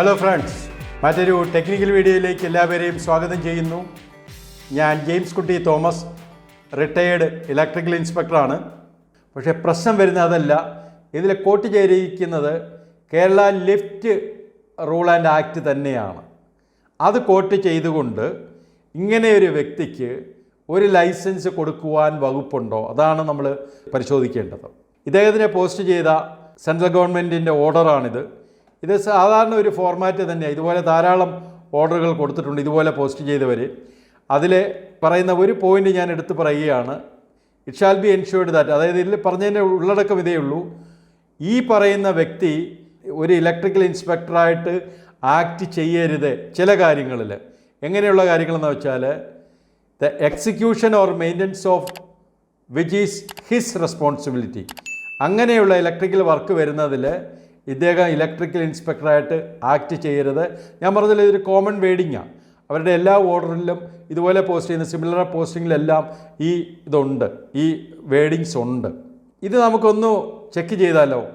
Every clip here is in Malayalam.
ഹലോ ഫ്രണ്ട്സ് മറ്റൊരു ടെക്നിക്കൽ വീഡിയോയിലേക്ക് എല്ലാവരെയും സ്വാഗതം ചെയ്യുന്നു. ഞാൻ ജെയിംസ് കുട്ടി തോമസ് റിട്ടയേർഡ് ഇലക്ട്രിക്കൽ ഇൻസ്പെക്ടറാണ് പക്ഷേ പ്രശ്നം വരുന്ന അതല്ല. ഇതിൽ കോട്ട് ചെയ്തിരിക്കുന്നത് Kerala lift rule and act തന്നെയാണ്. അത് കോട്ട് ചെയ്തുകൊണ്ട് ഇങ്ങനെ ഒരു വ്യക്തിക്ക് ഒരു ലൈസൻസ് കൊടുക്കുവാൻ വകുപ്പുണ്ടോ? അതാണ് നമ്മൾ പരിശോധിക്കേണ്ടത്. ഇദ്ദേഹത്തിനെ പോസ്റ്റ് ചെയ്ത സെൻട്രൽ ഗവൺമെന്റിന്റെ ഓർഡറാണിത് ഇത് സാധാരണ ഒരു ഫോർമാറ്റ് തന്നെയാണ് ഇതുപോലെ ധാരാളം ഓർഡറുകൾ കൊടുത്തിട്ടുണ്ട്. ഇതുപോലെ പോസ്റ്റ് ചെയ്തവർ അതിൽ പറയുന്ന ഒരു പോയിന്റ് ഞാൻ എടുത്ത് പറയുകയാണ്. It shall be ensured that അതായത് ഇതിൽ പറഞ്ഞതിന്റെ ഉള്ളടക്കം ഇതേ ഉള്ളൂ. ഈ പറയുന്ന വ്യക്തി ഒരു ഇലക്ട്രിക്കൽ ഇൻസ്പെക്ടറായിട്ട് ആക്ട് ചെയ്യരുത് ചില കാര്യങ്ങളിൽ എങ്ങനെയുള്ള കാര്യങ്ങളെന്ന് വെച്ചാൽ the execution or maintenance of which is his responsibility അങ്ങനെയുള്ള ഇലക്ട്രിക്കൽ വർക്ക് വരുന്നതിൽ ഇദ്ദേഹം ഇലക്ട്രിക്കൽ ഇൻസ്പെക്ടറായിട്ട് ആക്ട് ചെയ്യരുത്. ഞാൻ പറഞ്ഞതിൽ ഇതൊരു കോമൺ വേഡിങ്ങാണ് അവരുടെ എല്ലാ ഓർഡറിലും ഇതുപോലെ പോസ്റ്റ് ചെയ്യുന്ന സിമിലർ പോസ്റ്റിങ്ങിലെല്ലാം ഈ ഇതുണ്ട്. ഈ വേഡിങ്സ് ഉണ്ട്. ഇത് നമുക്കൊന്ന് ചെക്ക് ചെയ്താലോ?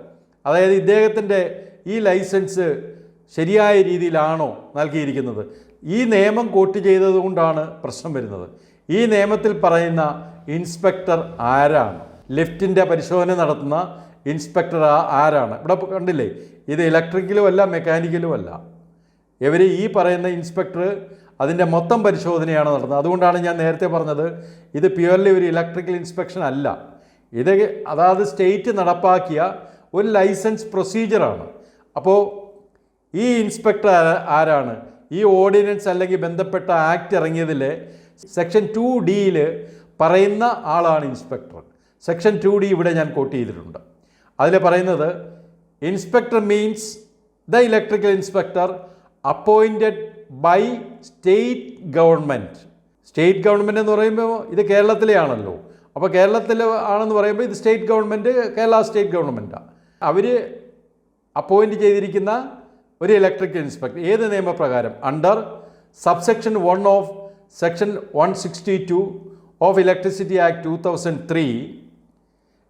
അതായത് ഇദ്ദേഹത്തിന്റെ ഈ ലൈസൻസ് ശരിയായ രീതിയിലാണോ നൽകിയിരിക്കുന്നത്? ഈ നിയമം കോട്ട് ചെയ്തതുകൊണ്ടാണ് പ്രശ്നം വരുന്നത്. ഈ നിയമത്തിൽ പറയുന്ന ഇൻസ്പെക്ടർ ആരാണ്? ലിഫ്റ്റിന്റെ പരിശോധന നടത്തുന്ന ഇൻസ്പെക്ടർ ആരാണ്? ഇവിടെ കണ്ടില്ലേ? ഇത് ഇലക്ട്രിക്കലും അല്ല മെക്കാനിക്കലും അല്ല. ഇവർ ഈ പറയുന്ന ഇൻസ്പെക്ടർ അതിന്റെ മൊത്തം പരിശോധനയാണ് നടന്നത് അതുകൊണ്ടാണ് ഞാൻ നേരത്തെ പറഞ്ഞത് ഇത് പ്യുവർലി ഒരു ഇലക്ട്രിക്കൽ ഇൻസ്പെക്ഷൻ അല്ല. ഇത് അതാത് സ്റ്റേറ്റ് നടപ്പാക്കിയ ഒരു ലൈസൻസ് പ്രൊസീജിയറാണ് അപ്പോൾ ഈ ഇൻസ്പെക്ടർ ആരാണ്? ഈ ഓർഡിനൻസ് അല്ലെങ്കിൽ ബന്ധപ്പെട്ട ആക്ട് ഇറങ്ങിയതിൽ സെക്ഷൻ ടു ഡിയിൽ പറയുന്ന ആളാണ് ഇൻസ്പെക്ടർ. സെക്ഷൻ ടു ഡി ഇവിടെ ഞാൻ കോട്ട് ചെയ്തിട്ടുണ്ട്. അതിൽ പറയുന്നത് inspector means the electrical inspector appointed by state government state government എന്ന് പറയുമ്പോൾ ഇത് കേരളത്തിലെ ആണല്ലോ അപ്പോൾ കേരളത്തിൽ ആണെന്ന് പറയുമ്പോൾ ഇത് സ്റ്റേറ്റ് ഗവൺമെന്റ് കേരള സ്റ്റേറ്റ് ഗവൺമെന്റാണ് അവർ അപ്പോയിന്റ് ചെയ്തിരിക്കുന്ന ഒരു ഇലക്ട്രിക്കൽ ഇൻസ്പെക്ടർ ഏത് നിയമപ്രകാരം? Under subsection one of section one sixty two of electricity act two thousand three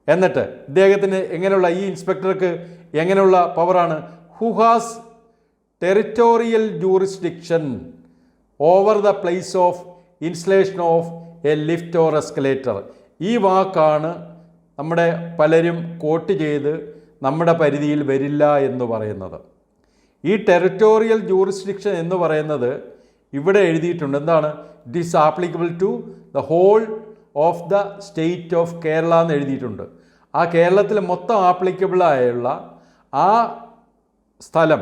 എന്നിട്ട് ഇദ്ദേഹത്തിന് എങ്ങനെയുള്ള ഈ ഇൻസ്പെക്ടർക്ക് എങ്ങനെയുള്ള പവറാണ്? Who has territorial jurisdiction over the place of installation of a lift or escalator ഈ വാക്കാണ് നമ്മുടെ പലരും കോട്ട് ചെയ്ത് നമ്മുടെ പരിധിയിൽ വരില്ല എന്ന് പറയുന്നത്. ഈ ടെറിറ്റോറിയൽ ജൂറിസ്ഡിക്ഷൻ എന്ന് പറയുന്നത് ഇവിടെ എഴുതിയിട്ടുണ്ട്. എന്താണ്? It is applicable to the whole of the state of Kerala എന്ന് എഴുതിയിട്ടുണ്ട്. ആ കേരളത്തിൽ മൊത്തം ആപ്ലിക്കബിളായുള്ള ആ സ്ഥലം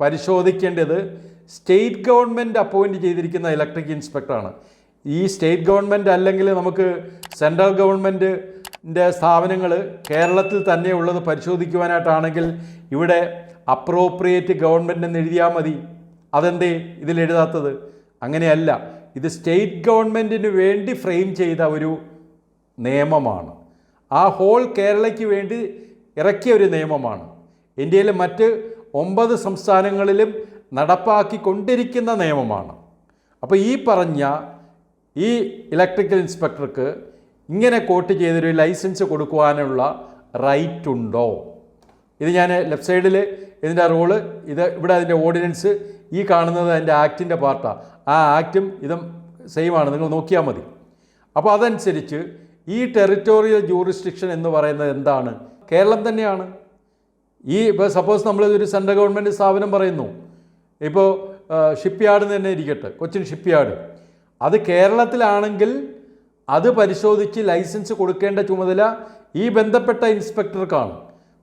പരിശോധിക്കേണ്ടത് സ്റ്റേറ്റ് ഗവൺമെന്റ് അപ്പോയിന്റ് ചെയ്തിരിക്കുന്ന ഇലക്ട്രിക് ഇൻസ്പെക്ടറാണ് ഈ സ്റ്റേറ്റ് ഗവൺമെന്റ് അല്ലെങ്കിൽ നമുക്ക് സെൻട്രൽ ഗവൺമെന്റിന്റെ സ്ഥാപനങ്ങൾ കേരളത്തിൽ തന്നെ ഉള്ളത് പരിശോധിക്കുവാനായിട്ടാണെങ്കിൽ ഇവിടെ അപ്രോപ്രിയേറ്റ് ഗവൺമെന്റ് എന്ന് എഴുതിയാൽ മതി. അതെന്തേ? ഇതിൽ എഴുതാത്തത്. അങ്ങനെയല്ല. ഇത് സ്റ്റേറ്റ് ഗവൺമെന്റിന് വേണ്ടി ഫ്രെയിം ചെയ്ത ഒരു നിയമമാണ്. ആ ഹോൾ കേരളയ്ക്ക് വേണ്ടി ഇറക്കിയ ഒരു നിയമമാണ്. ഇന്ത്യയിലെ മറ്റ് ഒമ്പത് സംസ്ഥാനങ്ങളിലും നടപ്പാക്കിക്കൊണ്ടിരിക്കുന്ന നിയമമാണ്. അപ്പോൾ ഈ പറഞ്ഞ ഈ ഇലക്ട്രിക്കൽ ഇൻസ്പെക്ടർക്ക് ഇങ്ങനെ കോട്ട് ചെയ്തൊരു ലൈസൻസ് കൊടുക്കുവാനുള്ള റൈറ്റ് ഉണ്ടോ ഇത് ഞാൻ ലെഫ്റ്റ് സൈഡിൽ ഇതിന്റെ റോൾ ഇത് ഇവിടെ അതിന്റെ ഓർഡിനൻസ് ഈ കാണുന്നത് അതിന്റെ ആക്റ്റിന്റെ പാർട്ടാണ് ആ ആക്റ്റും ഇതും സെയിമാണ് നിങ്ങൾ നോക്കിയാൽ മതി. അപ്പോൾ അതനുസരിച്ച് ഈ ടെറിറ്റോറിയൽ ജൂറിസ്ഡിക്ഷൻ എന്ന് പറയുന്നത് എന്താണ്? കേരളം തന്നെയാണ്. ഈ ഇപ്പോൾ സപ്പോസ് നമ്മൾ ഒരു സെൻട്രൽ ഗവൺമെന്റ് സ്ഥാപനം പറയുന്നു. ഇപ്പോൾ ഷിപ്പ് യാർഡ് തന്നെ ഇരിക്കട്ടെ. കൊച്ചിൻ ഷിപ്പ് യാർഡ് അത് കേരളത്തിലാണെങ്കിൽ അത് പരിശോധിച്ച് ലൈസൻസ് കൊടുക്കേണ്ട ചുമതല ഈ ബന്ധപ്പെട്ട ഇൻസ്പെക്ടർക്കാണ്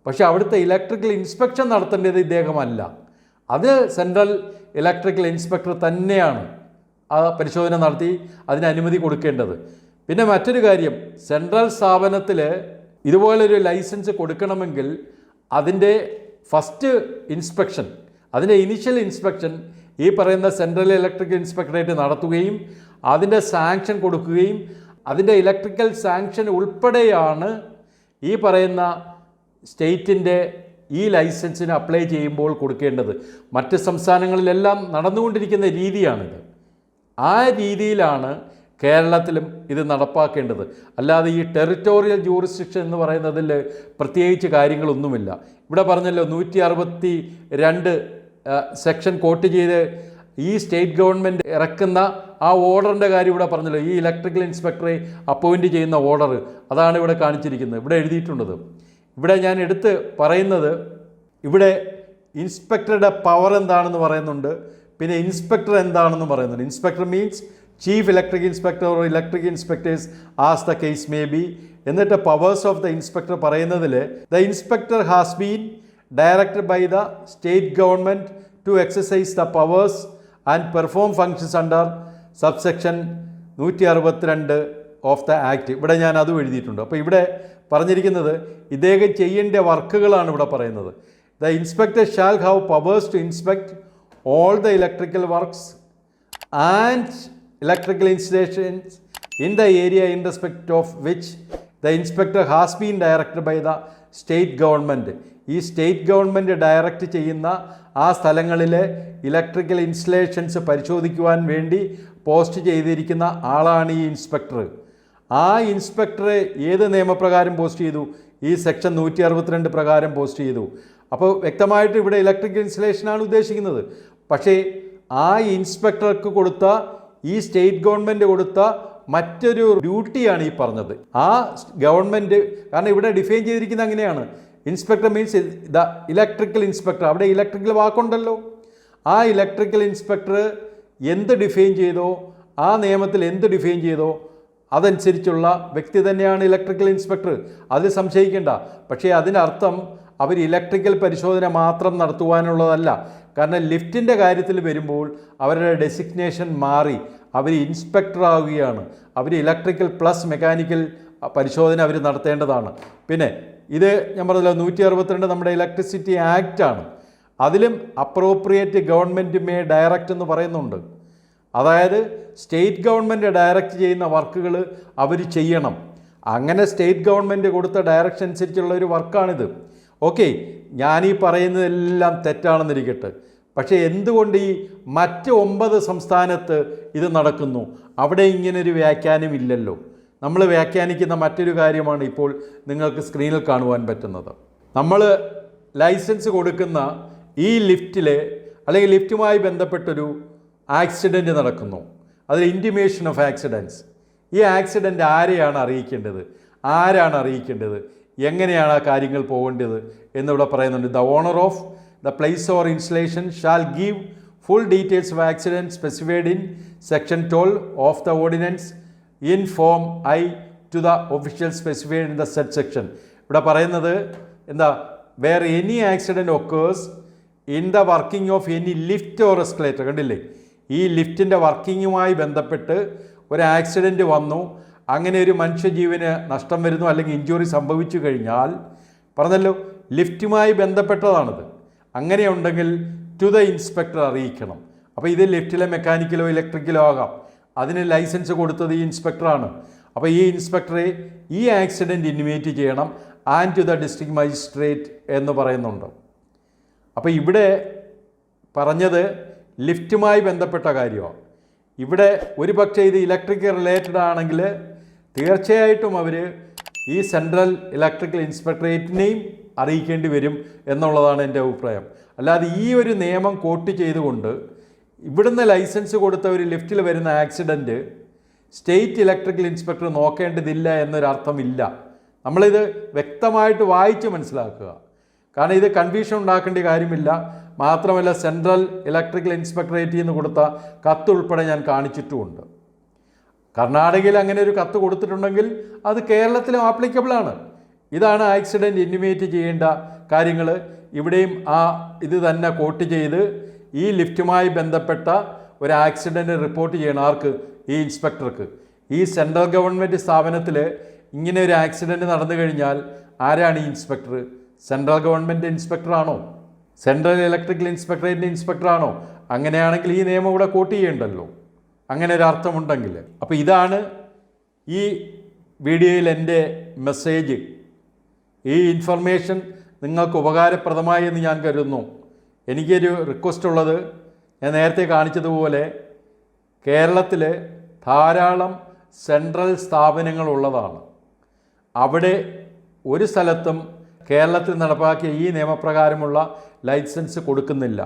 പക്ഷേ അവിടുത്തെ ഇലക്ട്രിക്കൽ ഇൻസ്പെക്ഷൻ നടത്തേണ്ടത് ഇദ്ദേഹമല്ല. അത് സെൻട്രൽ ഇലക്ട്രിക്കൽ ഇൻസ്പെക്ടർ തന്നെയാണ് ആ പരിശോധന നടത്തി അതിന് അനുമതി കൊടുക്കേണ്ടത്. പിന്നെ മറ്റൊരു കാര്യം സെൻട്രൽ സ്ഥാപനത്തിൽ ഇതുപോലൊരു ലൈസൻസ് കൊടുക്കണമെങ്കിൽ അതിന്റെ ഫസ്റ്റ് ഇൻസ്പെക്ഷൻ അതിന്റെ ഇനിഷ്യൽ ഇൻസ്പെക്ഷൻ ഈ പറയുന്ന സെൻട്രൽ ഇലക്ട്രിക്കൽ ഇൻസ്പെക്ടറേറ്റ് നടത്തുകയും അതിന്റെ സാങ്ഷൻ കൊടുക്കുകയും അതിന്റെ ഇലക്ട്രിക്കൽ സാങ്ഷൻ ഉൾപ്പെടെയാണ് ഈ പറയുന്ന സ്റ്റേറ്റിന്റെ ഈ ലൈസൻസിന് അപ്ലൈ ചെയ്യുമ്പോൾ കൊടുക്കേണ്ടത് മറ്റ് സംസ്ഥാനങ്ങളിലെല്ലാം നടന്നുകൊണ്ടിരിക്കുന്ന രീതിയാണിത്. ആ രീതിയിലാണ് കേരളത്തിലും ഇത് നടപ്പാക്കേണ്ടത്. അല്ലാതെ ഈ ടെറിറ്റോറിയൽ ജൂറിസ്ഡിക്ഷൻ എന്ന് പറയുന്നതിൽ പ്രത്യേകിച്ച് കാര്യങ്ങളൊന്നുമില്ല. ഇവിടെ പറഞ്ഞല്ലോ നൂറ്റി അറുപത്തി രണ്ട് സെക്ഷൻ കോട്ട് ചെയ്ത് ഈ സ്റ്റേറ്റ് ഗവൺമെന്റ് ഇറക്കുന്ന ആ ഓർഡറിന്റെ കാര്യം ഇവിടെ പറഞ്ഞല്ലോ. ഈ ഇലക്ട്രിക്കൽ ഇൻസ്പെക്ടറെ അപ്പോയിന്റ് ചെയ്യുന്ന ഓർഡർ. അതാണ് ഇവിടെ കാണിച്ചിരിക്കുന്നത്. ഇവിടെ എഴുതിയിട്ടുള്ളത് ഇവിടെ ഞാൻ എടുത്ത് പറയുന്നത് ഇവിടെ ഇൻസ്പെക്ടറുടെ പവർ എന്താണെന്ന് പറയുന്നുണ്ട് പിന്നെ ഇൻസ്പെക്ടർ എന്താണെന്ന് പറയുന്നുണ്ട്. Inspector means chief electric inspector or electric inspectors as the case may be എന്നിട്ട് പവേഴ്സ് ഓഫ് ദ ഇൻസ്പെക്ടർ പറയുന്നതിൽ the inspector has been directed by the state government to exercise the powers and perform functions under subsection നൂറ്റി അറുപത്തിരണ്ട് ഓഫ് ദ ആക്ട് ഇവിടെ ഞാൻ അതും എഴുതിയിട്ടുണ്ട്. അപ്പോൾ ഇവിടെ പറഞ്ഞിരിക്കുന്നത് ഇദ്ദേഹം ചെയ്യേണ്ട വർക്കുകളാണ് ഇവിടെ പറയുന്നത്. The inspector shall have powers to inspect all the electrical works and electrical installations in the area in respect of which the inspector has been direct by the state government ഈ സ്റ്റേറ്റ് ഗവൺമെന്റ് ഡയറക്റ്റ് ചെയ്യുന്ന ആ സ്ഥലങ്ങളിലെ ഇലക്ട്രിക്കൽ ഇൻസ്റ്റലേഷൻസ് പരിശോധിക്കുവാൻ വേണ്ടി പോസ്റ്റ് ചെയ്തിരിക്കുന്ന ആളാണ് ഈ ഇൻസ്പെക്ടർ ആ ഇൻസ്പെക്ടറെ ഏത് നിയമപ്രകാരം പോസ്റ്റ് ചെയ്തു? ഈ സെക്ഷൻ നൂറ്റി അറുപത്തിരണ്ട് പ്രകാരം പോസ്റ്റ് ചെയ്തു. അപ്പോൾ വ്യക്തമായിട്ട് ഇവിടെ ഇലക്ട്രിക്കൽ ഇൻസ്റ്റലേഷനാണ് ഉദ്ദേശിക്കുന്നത്. പക്ഷേ ആ ഇൻസ്പെക്ടർക്ക് കൊടുത്ത ഈ സ്റ്റേറ്റ് ഗവൺമെന്റ് കൊടുത്ത മറ്റൊരു ഡ്യൂട്ടിയാണ് ഈ പറഞ്ഞത്. ആ ഗവൺമെന്റ് കാരണം ഇവിടെ ഡിഫൈൻ ചെയ്തിരിക്കുന്നത് അങ്ങനെയാണ്. Inspector means the electrical inspector. അവിടെ ഇലക്ട്രിക്കൽ വാക്കുണ്ടല്ലോ. ആ ഇലക്ട്രിക്കൽ ഇൻസ്പെക്ടർ എന്ത് ഡിഫൈൻ ചെയ്തോ ആ നിയമത്തിൽ എന്ത് ഡിഫൈൻ ചെയ്തോ അതനുസരിച്ചുള്ള വ്യക്തി തന്നെയാണ് ഇലക്ട്രിക്കൽ ഇൻസ്പെക്ടർ അതിൽ സംശയിക്കേണ്ട. പക്ഷേ അതിനർത്ഥം അവർ ഇലക്ട്രിക്കൽ പരിശോധന മാത്രം നടത്തുവാനുള്ളതല്ല. കാരണം ലിഫ്റ്റിന്റെ കാര്യത്തിൽ വരുമ്പോൾ അവരുടെ ഡെസിഗ്നേഷൻ മാറി. അവർ ഇൻസ്പെക്ടർ ആവുകയാണ്. അവർ ഇലക്ട്രിക്കൽ പ്ലസ് മെക്കാനിക്കൽ പരിശോധന അവർ നടത്തേണ്ടതാണ്. പിന്നെ ഇത് ഞാൻ പറഞ്ഞല്ലോ നൂറ്റി അറുപത്തിരണ്ട് നമ്മുടെ ഇലക്ട്രിസിറ്റി ആക്റ്റാണ് അതിലും അപ്രോപ്രിയേറ്റ് ഗവൺമെന്റ് മേ ഡയറക്റ്റ് എന്ന് പറയുന്നുണ്ട്. അതായത് സ്റ്റേറ്റ് ഗവൺമെന്റ് ഡയറക്റ്റ് ചെയ്യുന്ന വർക്കുകൾ അവർ ചെയ്യണം. അങ്ങനെ സ്റ്റേറ്റ് ഗവൺമെന്റ് കൊടുത്ത ഡയറക്ഷൻ അനുസരിച്ചുള്ള ഒരു വർക്കാണിത്. ഓക്കെ ഞാനീ പറയുന്നതെല്ലാം തെറ്റാണെന്നിരിക്കട്ടെ. പക്ഷേ എന്തുകൊണ്ട് ഈ മറ്റ് ഒമ്പത് സംസ്ഥാനത്ത് ഇത് നടക്കുന്നു? അവിടെ ഇങ്ങനൊരു വ്യാഖ്യാനം ഇല്ലല്ലോ. നമ്മൾ വ്യാഖ്യാനിക്കുന്ന മറ്റൊരു കാര്യമാണ് ഇപ്പോൾ നിങ്ങൾക്ക് സ്ക്രീനിൽ കാണുവാൻ പറ്റുന്നത്. നമ്മൾ ലൈസൻസ് കൊടുക്കുന്ന ഈ ലിഫ്റ്റിലെ അല്ലെങ്കിൽ ലിഫ്റ്റുമായി ബന്ധപ്പെട്ടൊരു ആക്സിഡന്റ് നടക്കുന്നു. അതിൽ ഇന്റിമേഷൻ ഓഫ് ആക്സിഡൻസ് ഈ ആക്സിഡന്റ് ആരെയാണ് അറിയിക്കേണ്ടത്? ആരാണ് അറിയിക്കേണ്ടത്? എങ്ങനെയാണ് ആ കാര്യങ്ങൾ പോകേണ്ടത് എന്നിവിടെ പറയുന്നുണ്ട്. The owner of the place or installation shall give full details of accident specified in section twelve of the ordinance in form I to the official specified in the set section ഇവിടെ പറയുന്നത് എന്താ? Where any accident occurs in the working of any lift or escalator കണ്ടില്ലേ? ഈ ലിഫ്റ്റിന്റെ വർക്കിങ്ങുമായി ബന്ധപ്പെട്ട് ഒരു ആക്സിഡന്റ് വന്നു. അങ്ങനെ ഒരു മനുഷ്യജീവന് നഷ്ടം വരുന്നു അല്ലെങ്കിൽ ഇഞ്ചുറി സംഭവിച്ചു കഴിഞ്ഞാൽ പറഞ്ഞല്ലോ ലിഫ്റ്റുമായി ബന്ധപ്പെട്ടതാണിത്. അങ്ങനെയുണ്ടെങ്കിൽ ടു ദ ഇൻസ്പെക്ടർ അറിയിക്കണം. അപ്പോൾ ഇത് ലിഫ്റ്റിലെ മെക്കാനിക്കലോ ഇലക്ട്രിക്കലോ ആകാം. അതിന് ലൈസൻസ് കൊടുത്തത് ഈ ഇൻസ്പെക്ടറാണ് അപ്പോൾ ഈ ഇൻസ്പെക്ടറെ ഈ ആക്സിഡന്റ് ഇൻവേറ്റ് ചെയ്യണം and to the district magistrate എന്ന് പറയുന്നുണ്ട്. അപ്പോൾ ഇവിടെ പറഞ്ഞത് ലിഫ്റ്റുമായി ബന്ധപ്പെട്ട കാര്യമാണ് ഇവിടെ ഒരു പക്ഷേ ഇത് ഇലക്ട്രിക്കൽ റിലേറ്റഡ് ആണെങ്കിൽ തീർച്ചയായിട്ടും അവർ ഈ സെൻട്രൽ ഇലക്ട്രിക്കൽ ഇൻസ്പെക്ടറേറ്റിനെയും അറിയിക്കേണ്ടി വരും എന്നുള്ളതാണ് എന്റെ അഭിപ്രായം. അല്ലാതെ ഈ ഒരു നിയമം കോട്ട് ചെയ്തുകൊണ്ട് ഇവിടുന്ന് ലൈസൻസ് കൊടുത്ത ഒരു ലിഫ്റ്റിൽ വരുന്ന ആക്സിഡന്റ് സ്റ്റേറ്റ് ഇലക്ട്രിക്കൽ ഇൻസ്പെക്ടർ നോക്കേണ്ടതില്ല എന്നൊരർത്ഥമില്ല. നമ്മളിത് വ്യക്തമായിട്ട് വായിച്ച് മനസ്സിലാക്കുക. കാരണം ഇത് കൺഫ്യൂഷൻ ഉണ്ടാക്കേണ്ട കാര്യമില്ല. മാത്രമല്ല സെൻട്രൽ ഇലക്ട്രിക്കൽ ഇൻസ്പെക്ടറേറ്റിൽ നിന്ന് കൊടുത്ത കത്ത് ഉൾപ്പെടെ ഞാൻ കാണിച്ചിട്ടുമുണ്ട്. കർണാടകയിൽ അങ്ങനെ ഒരു കത്ത് കൊടുത്തിട്ടുണ്ടെങ്കിൽ അത് കേരളത്തിലും ആപ്ലിക്കബിളാണ് ഇതാണ് ആക്സിഡന്റ് ഇന്റിമേറ്റ് ചെയ്യേണ്ട കാര്യങ്ങൾ ഇവിടെയും ആ ഇത് തന്നെ കോട്ട് ചെയ്ത് ഈ ലിഫ്റ്റുമായി ബന്ധപ്പെട്ട ഒരു ആക്സിഡന്റ് റിപ്പോർട്ട് ചെയ്യണം ആർക്ക്? ഈ ഇൻസ്പെക്ടർക്ക്. ഈ സെൻട്രൽ ഗവൺമെന്റ് സ്ഥാപനത്തിൽ ഇങ്ങനെ ഒരു ആക്സിഡന്റ് നടന്നു കഴിഞ്ഞാൽ ആരാണ് ഈ ഇൻസ്പെക്ടർ സെൻട്രൽ ഗവൺമെന്റ് ഇൻസ്പെക്ടറാണോ? സെൻട്രൽ ഇലക്ട്രിക്കൽ ഇൻസ്പെക്ടറേറ്റിന്റെ ഇൻസ്പെക്ടറാണോ? അങ്ങനെയാണെങ്കിൽ ഈ നിയമം ഇവിടെ കോട്ട് ചെയ്യണ്ടല്ലോ. അങ്ങനെ ഒരു അർത്ഥമുണ്ടെങ്കിൽ. അപ്പോൾ ഇതാണ് ഈ വീഡിയോയിൽ എന്റെ മെസ്സേജ് ഈ ഇൻഫർമേഷൻ നിങ്ങൾക്ക് ഉപകാരപ്രദമായി എന്ന് ഞാൻ കരുതുന്നു. എനിക്കൊരു റിക്വസ്റ്റ് ഉള്ളത് ഞാൻ നേരത്തെ കാണിച്ചതുപോലെ കേരളത്തിൽ ധാരാളം സെൻട്രൽ സ്ഥാപനങ്ങളുള്ളതാണ് അവിടെ ഒരു സ്ഥലത്തും കേരളത്തിൽ നടപ്പാക്കിയ ഈ നിയമപ്രകാരമുള്ള ലൈസൻസ് കൊടുക്കുന്നില്ല.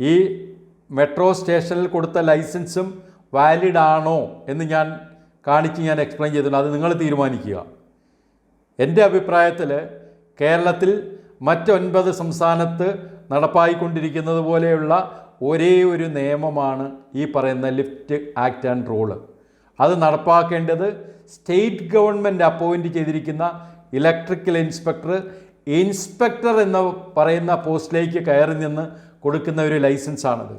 ഈ മെട്രോ സ്റ്റേഷനിൽ കൊടുത്ത ലൈസൻസും വാലിഡ് ആണോ എന്ന് ഞാൻ കാണിച്ച് ഞാൻ എക്സ്പ്ലെയിൻ ചെയ്തിട്ടുണ്ട്. അത് നിങ്ങൾ തീരുമാനിക്കുക. എന്റെ അഭിപ്രായത്തിൽ കേരളത്തിൽ മറ്റൊൻപത് സംസ്ഥാനത്ത് നടപ്പായിക്കൊണ്ടിരിക്കുന്നത് പോലെയുള്ള ഒരേ ഒരു നിയമമാണ് ഈ പറയുന്ന ലിഫ്റ്റ് ആക്ട് ആൻഡ് റൂൾ അത് നടപ്പാക്കേണ്ടത് സ്റ്റേറ്റ് ഗവൺമെന്റ് അപ്പോയിന്റ് ചെയ്തിരിക്കുന്ന ഇലക്ട്രിക്കൽ ഇൻസ്പെക്ടർ ഇൻസ്പെക്ടർ എന്ന് പറയുന്ന പോസ്റ്റിലേക്ക് കയറി നിന്ന് കൊടുക്കുന്ന ഒരു ലൈസൻസാണത്.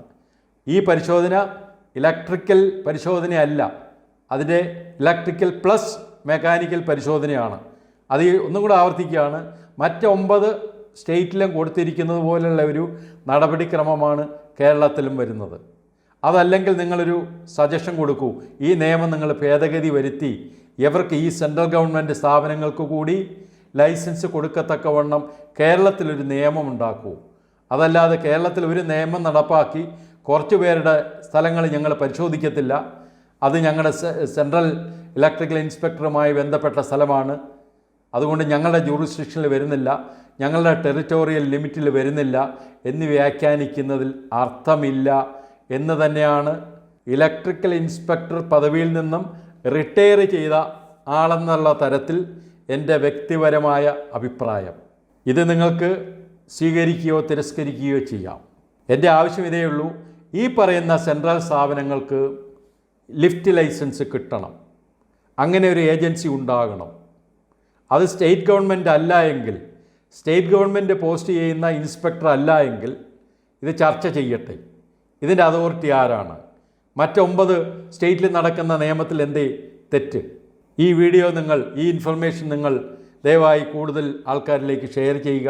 ഈ പരിശോധന ഇലക്ട്രിക്കൽ പരിശോധനയല്ല. അതിന്റെ ഇലക്ട്രിക്കൽ പ്ലസ് മെക്കാനിക്കൽ പരിശോധനയാണ്. അത് ഒന്നും കൂടെ ആവർത്തിക്കുകയാണ്. മറ്റൊമ്പത് സ്റ്റേറ്റിലും കൊടുത്തിരിക്കുന്നത് പോലുള്ള ഒരു നടപടിക്രമമാണ് കേരളത്തിലും വരുന്നത്. അതല്ലെങ്കിൽ നിങ്ങളൊരു സജഷൻ കൊടുക്കൂ. ഈ നിയമം നിങ്ങൾ ഭേദഗതി വരുത്തി. ഇവർക്ക് ഈ സെൻട്രൽ ഗവൺമെന്റ് സ്ഥാപനങ്ങൾക്ക് കൂടി ലൈസൻസ് കൊടുക്കത്തക്കവണ്ണം കേരളത്തിലൊരു നിയമം ഉണ്ടാക്കൂ അതല്ലാതെ കേരളത്തിൽ ഒരു നിയമം നടപ്പാക്കി കുറച്ച് പേരുടെ സ്ഥലങ്ങൾ ഞങ്ങൾ പരിശോധിക്കത്തില്ല. അത് ഞങ്ങളുടെ സെൻട്രൽ ഇലക്ട്രിക്കൽ ഇൻസ്പെക്ടറുമായി ബന്ധപ്പെട്ട സ്ഥലമാണ്. അതുകൊണ്ട് ഞങ്ങളുടെ ജൂറിസ്ഡിക്ഷനിൽ വരുന്നില്ല. ഞങ്ങളുടെ ടെറിറ്റോറിയൽ ലിമിറ്റിൽ വരുന്നില്ല എന്ന് വ്യാഖ്യാനിക്കുന്നതിൽ അർത്ഥമില്ല എന്ന് തന്നെയാണ് ഇലക്ട്രിക്കൽ ഇൻസ്പെക്ടർ പദവിയിൽ നിന്നും റിട്ടയർ ചെയ്ത ആളെന്നുള്ള തരത്തിൽ എന്റെ വ്യക്തിപരമായ അഭിപ്രായം. ഇത് നിങ്ങൾക്ക് സ്വീകരിക്കുകയോ തിരസ്കരിക്കുകയോ ചെയ്യാം. എന്റെ ആവശ്യം ഇതേ ഉള്ളൂ. ഈ പറയുന്ന സെൻട്രൽ സ്ഥാപനങ്ങൾക്ക് ലിഫ്റ്റ് ലൈസൻസ് കിട്ടണം. അങ്ങനെ ഒരു ഏജൻസി ഉണ്ടാകണം. അത് സ്റ്റേറ്റ് ഗവൺമെന്റ് അല്ല എങ്കിൽ സ്റ്റേറ്റ് ഗവൺമെന്റ് പോസ്റ്റ് ചെയ്യുന്ന ഇൻസ്പെക്ടർ അല്ല എങ്കിൽ ഇത് ചർച്ച ചെയ്യട്ടെ. ഇതിന്റെ അതോറിറ്റി ആരാണ്? മറ്റൊമ്പത് സ്റ്റേറ്റിൽ നടക്കുന്ന നിയമത്തിൽ എന്തേ തെറ്റ്? ഈ വീഡിയോ നിങ്ങൾ ഈ ഇൻഫർമേഷൻ നിങ്ങൾ ദയവായി കൂടുതൽ ആൾക്കാരിലേക്ക് ഷെയർ ചെയ്യുക.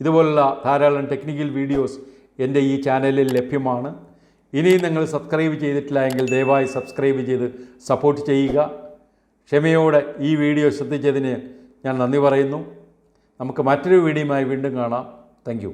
ഇതുപോലുള്ള ധാരാളം ടെക്നിക്കൽ വീഡിയോസ് എന്റെ ഈ ചാനലിൽ ലഭ്യമാണ്. ഇനിയും നിങ്ങൾ സബ്സ്ക്രൈബ് ചെയ്തിട്ടില്ല എങ്കിൽ ദയവായി സബ്സ്ക്രൈബ് ചെയ്ത് സപ്പോർട്ട് ചെയ്യുക. ക്ഷമയോടെ ഈ വീഡിയോ ശ്രദ്ധിച്ചതിന് ഞാൻ നന്ദി പറയുന്നു. നമുക്ക് മറ്റൊരു വീഡിയോയുമായി വീണ്ടും കാണാം. താങ്ക്